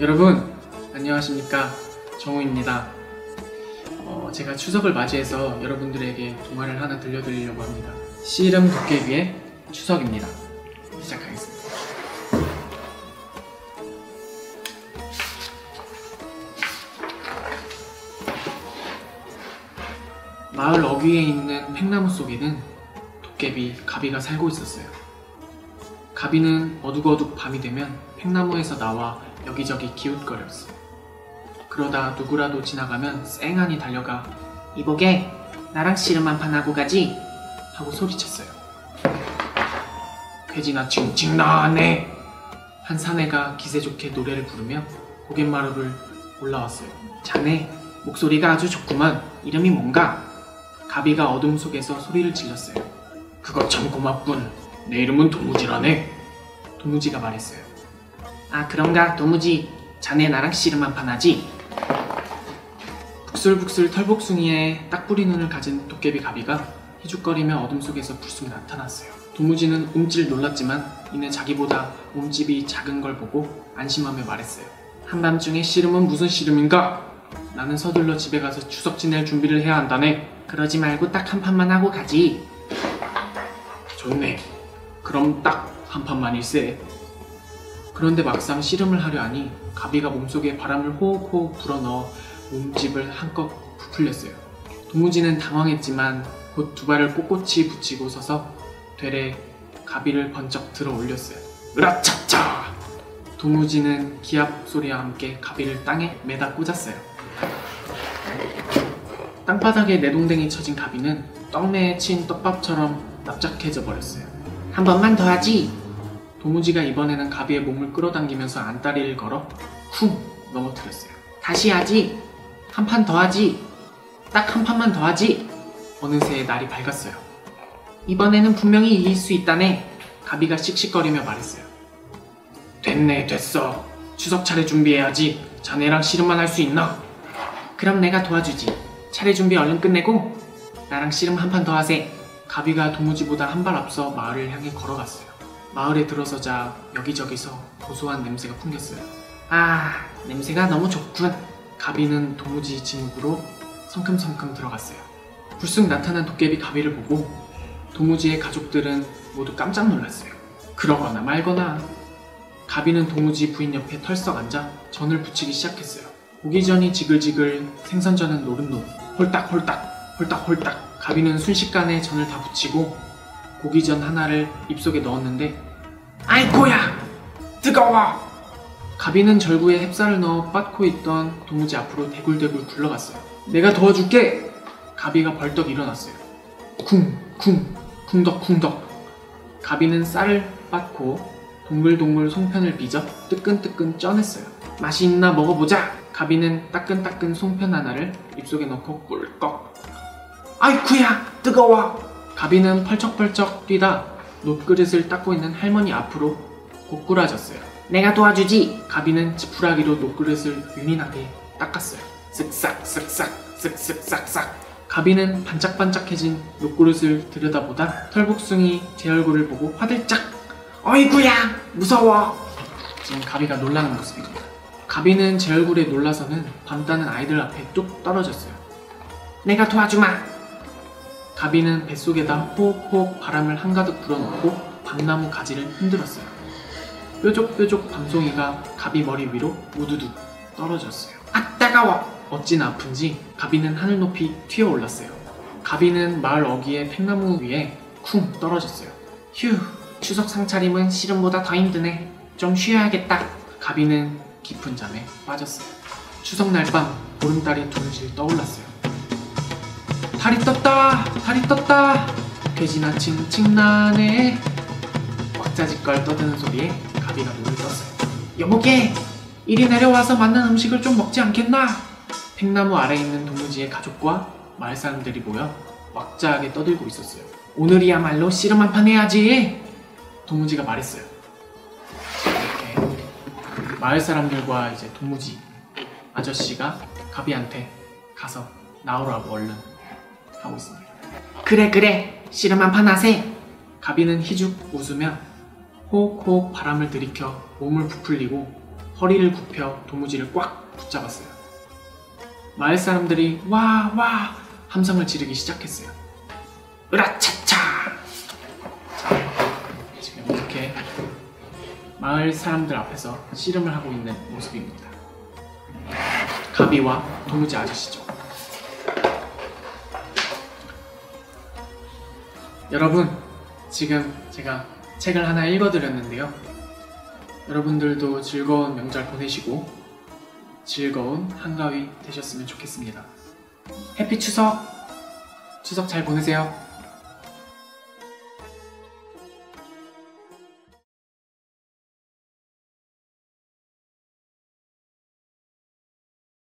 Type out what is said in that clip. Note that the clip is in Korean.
여러분 안녕하십니까 정우입니다. 어, 제가 추석을 맞이해서 여러분들에게 동화를 하나 들려드리려고 합니다. 씨름 도깨비의 추석입니다. 시작하겠습니다. 마을 어귀에 있는 팽나무 속에는 도깨비 가비가 살고 있었어요. 가비는 어둑어둑 밤이 되면 팽나무에서 나와 여기저기 기웃거렸어. 그러다 누구라도 지나가면 쌩하니 달려가 이보게 나랑 씨름 한 판 하고 가지 하고 소리쳤어요. 괴지나 칭칭 나네 한 사내가 기세 좋게 노래를 부르며 고갯마루를 올라왔어요. 자네 목소리가 아주 좋구만 이름이 뭔가? 가비가 어둠 속에서 소리를 질렀어요. 그거 참 고맙군. 내 이름은 도무지라네. 도무지가 말했어요. 아 그런가 도무지 자네 나랑 씨름 한판 하지? 북슬북슬 털복숭이에 딱부리 눈을 가진 도깨비 가비가 희죽거리며 어둠 속에서 불쑥 나타났어요. 도무지는 움찔 놀랐지만 이내 자기보다 몸집이 작은 걸 보고 안심하며 말했어요. 한밤중에 씨름은 무슨 씨름인가? 나는 서둘러 집에 가서 추석 지낼 준비를 해야 한다네. 그러지 말고 딱 한 판만 하고 가지. 좋네. 그럼 딱 한 판만일세. 그런데 막상 씨름을 하려 하니 가비가 몸속에 바람을 호흡호흡 불어넣어 몸집을 한껏 부풀렸어요. 도무지는 당황했지만 곧 두 발을 꼿꼿이 붙이고 서서 되레 가비를 번쩍 들어 올렸어요. 으라차차! 도무지는 기합 소리와 함께 가비를 땅에 매다 꽂았어요. 땅바닥에 내동댕이 쳐진 가비는 떡매에 친 떡밥처럼 납작해져 버렸어요. 한 번만 더 하지! 도무지가 이번에는 가비의 몸을 끌어당기면서 안다리를 걸어 쿵 넘어뜨렸어요. 다시 하지! 한 판 더 하지! 딱 한 판만 더 하지! 어느새 날이 밝았어요. 이번에는 분명히 이길 수 있다네! 가비가 씩씩거리며 말했어요. 됐네, 됐어. 추석 차례 준비해야지. 자네랑 씨름만 할 수 있나? 그럼 내가 도와주지. 차례 준비 얼른 끝내고 나랑 씨름 한 판 더 하세. 가비가 도무지보다 한 발 앞서 마을을 향해 걸어갔어요. 마을에 들어서자 여기저기서 고소한 냄새가 풍겼어요. 아, 냄새가 너무 좋군. 가비는 도무지 지목으로 성큼성큼 들어갔어요. 불쑥 나타난 도깨비 가비를 보고 도무지의 가족들은 모두 깜짝 놀랐어요. 그러거나 말거나 가비는 도무지 부인 옆에 털썩 앉아 전을 붙이기 시작했어요. 고기 전이 지글지글 생선전은 노릇노릇 홀딱홀딱 홀딱홀딱 가비는 순식간에 전을 다 붙이고 고기 전 하나를 입속에 넣었는데 아이고야! 뜨거워! 가비는 절구에 햅쌀을 넣어 빻고 있던 도무지 앞으로 대굴대굴 굴러갔어요. 내가 도와줄게! 가비가 벌떡 일어났어요. 쿵 쿵 쿵덕 쿵덕. 가비는 쌀을 빻고 동글동글 송편을 빚어 뜨끈뜨끈 쪄냈어요. 맛이 있나 먹어보자! 가비는 따끈따끈 송편 하나를 입속에 넣고 꿀꺽. 아이쿠야! 뜨거워 가비는 펄쩍펄쩍 뛰다 놋그릇을 닦고 있는 할머니 앞으로 고꾸라졌어요. 내가 도와주지! 가비는 지푸라기로 놋그릇을 윤인하게 닦았어요. 쓱싹 쓱싹 쓱쓱 싹싹 가비는 반짝반짝해진 놋그릇을 들여다보다 털복숭이 제 얼굴을 보고 화들짝 어이구야 무서워 지금 가비가 놀라는 모습입니다. 가비는 제 얼굴에 놀라서는 밤따는 아이들 앞에 뚝 떨어졌어요. 내가 도와주마! 가비는 뱃속에다 호흡호흡 바람을 한가득 불어넣고 밤나무 가지를 흔들었어요. 뾰족뾰족 밤송이가 가비 머리 위로 우두둑 떨어졌어요. 아 따가워! 어찌나 아픈지 가비는 하늘 높이 튀어올랐어요. 가비는 마을 어귀의 팽나무 위에 쿵 떨어졌어요. 휴, 추석 상차림은 씨름보다 더 힘드네. 좀 쉬어야겠다. 가비는 깊은 잠에 빠졌어요. 추석날 밤 보름달이 둥실 떠올랐어요. 달이 떴다 달이 떴다. 돼지나 칭칭나네. 왁자지껄 떠드는 소리에 가비가 눈을 떴어요. 여보게 이리 내려와서 만난 음식을 좀 먹지 않겠나? 팽나무 아래에 있는 도무지의 가족과 마을 사람들이 모여 왁자하게 떠들고 있었어요. 오늘이야말로 씨름 한판 해야지. 도무지가 말했어요. 이렇게 마을 사람들과 이제 도무지 아저씨가 가비한테 가서 나오라고 얼른 하고 있습니다. 그래 그래 씨름 한판 하세. 가비는 희죽 웃으며 호흡호흡 바람을 들이켜 몸을 부풀리고 허리를 굽혀 도무지를 꽉 붙잡았어요. 마을 사람들이 와, 와! 함성을 지르기 시작했어요. 으라차차! 자, 지금 이렇게 마을 사람들 앞에서 씨름을 하고 있는 모습입니다. 가비와 도무지 아저씨죠. 여러분, 지금 제가 책을 하나 읽어드렸는데요. 여러분들도 즐거운 명절 보내시고 즐거운 한가위 되셨으면 좋겠습니다. 해피 추석! 추석 잘 보내세요.